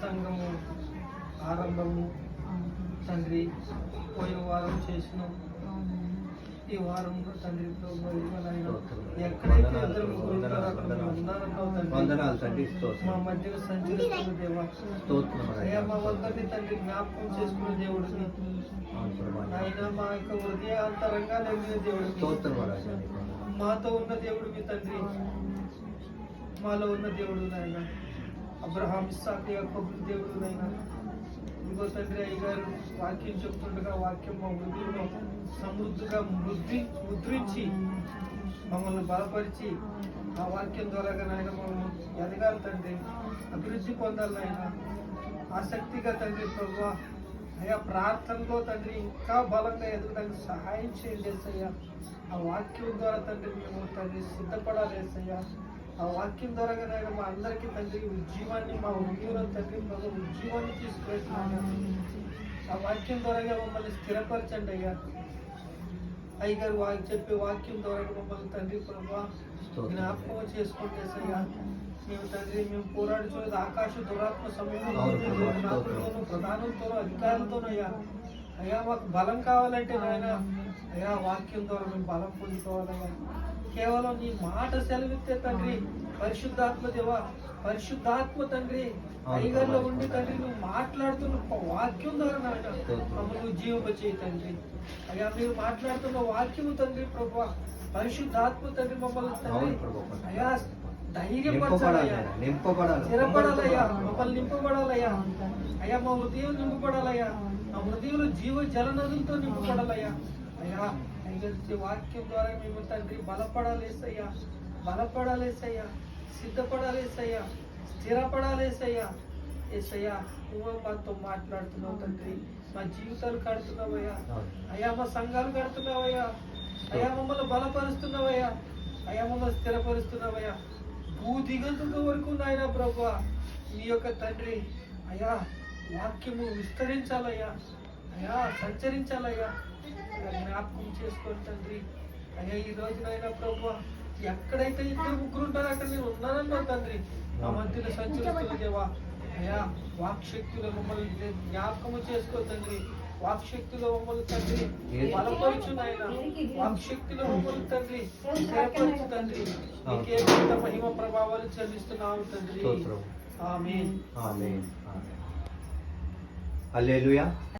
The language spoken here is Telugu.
సంఘము ఆరంభము తండ్రి పోయిన వారం చేసినాం ఈ వారంలో తండ్రి. ఎక్కడైతే ఇద్దరు ముగ్గురు ఉంటారో అక్కడ తండ్రి? మా మధ్యలో సంచరిస్తున్న దేవా మా తండ్రి జ్ఞాపకం చేసుకున్న ప్రభా. ఆయన మా యొక్క దేవుడిని స్తోత్రం రాజా మాతో ఉన్న దేవుడు మీ తండ్రి. మాలో ఉన్న దేవుడు నాయన అబ్రహాం ఇస్సాక్ యాకోబు దేవుడు నాయన ఇంకో తండ్రి అయ్యగారు వాక్యం చెప్తుండగా వాక్యం మా హృదయంలో సమృద్ధిగా మృద్ధి ముద్రించి మమ్మల్ని బలపరిచి ఆ వాక్యం ద్వారా నాయన మమ్మల్ని ఎదగాలి తండ్రి. అభివృద్ధి పొందాలి నాయన. ఆసక్తిగా తండ్రి ప్రభు అయ్యా ప్రార్థనలో తండ్రి ఇంకా బలంగా ఎదగడానికి సహాయం చేయండి ఆ వాక్యం ద్వారా తండ్రి మేము తండ్రి సిద్ధపడాలి ఆ వాక్యం ద్వారా నాయన మా అందరికీ తండ్రి ఉజ్జీవాన్ని మా ఉద్యోగం తండ్రి ప్రభు ఉజ్జీవాన్ని తీసుకువెళ్తున్నాను. ఆ వాక్యం ద్వారా మమ్మల్ని స్థిరపరచండి అయ్యా. అయ్యగారు వాకి చెప్పే వాక్యం ద్వారా మమ్మల్ని తండ్రి ప్రభా జ్ఞాపకం చేసుకుంటే సయ్యా మేము తండ్రి మేము పోరాడుచున్నది ఆకాశ దురాత్మ సమయంలో అవును ప్రభా, అయ్యా మాకు బలం కావాలంటే నాయన. అయ్యా వాక్యం ద్వారా మేము బలం పొందుకోవాలయ్యా కేవలం నీ మాట సెలవిస్తే తండ్రి పరిశుద్ధాత్మ దేవ పరిశుద్ధాత్మ తండ్రి అయ్యగారిలో ఉండి తండ్రి నువ్వు మాట్లాడుతున్న వాక్యం ద్వారా నాయన మమ్మల్ని జీవింపచేయి తండ్రి. అయ్యా మీరు మాట్లాడుతున్న వాక్యము తండ్రి ప్రభా పరిశుద్ధాత్మ తండ్రి మమ్మల్ని తండ్రి. అయ్యా ధైర్యపరచాలయ్యా నింపబడాలి స్థిరపడాలయ్యా మమ్మల్ని నింపబడాలయ్యా అయ్యా. మా హృదయం నింపబడాలయ్యా జీవ జలనదులతో నింపబడాలయ్యా. అయ్యా వాక్యం ద్వారా మేము తండ్రి బలపడాలేసయ్యా. బలపడాలేసయ్యా. సిద్ధపడాలేసయ్యా. స్థిరపడాలేసయ్యా. ఏసయ్యా నువ్వు మాతో మాట్లాడుతున్నావు తండ్రి. మా జీవితాలు కడుతున్నావయ్యా. అయ్యా మా సంఘాలు కడుతున్నావయ్యా. అయ్యా మమ్మల్ని బలపరుస్తున్నావయ్యా. అయ్యా మమ్మల్ని స్థిరపరుస్తున్నావయ్యా. భూ దిగంతుల వరకు నాయన ప్రభు మీ యొక్క తండ్రి. అయ్యా వాక్యము విస్తరించాలయ్యా. అయ్యా సంచరించాలయ్యా. అయ్యా, జ్ఞాపకం చేసుకోండి తండ్రి. అయ్యా ఈ రోజు నాయన ప్రభు ఎక్కడైతే ఇద్దరు ముగ్గురు ఉంటారో అక్కడ నేను ఉన్నానన్నావు తండ్రి. మా మధ్యలో సంచరిస్తున్న దేవా అయ్యా వాక్శక్తిలో మమ్మల్ని జ్ఞాపకము చేసుకో తండ్రి. వాక్శక్తిలో మమ్మల్ని తండ్రి బలపరచు నాయన. వాక్శక్తిలో మమ్మల్ని తండ్రి స్థిరపరచు తండ్రి. నీకే మహిమ ప్రభావాలు చెల్లిస్తున్నాము తండ్రి. ఆమేన్. ఆమేన్. హల్లెలూయా.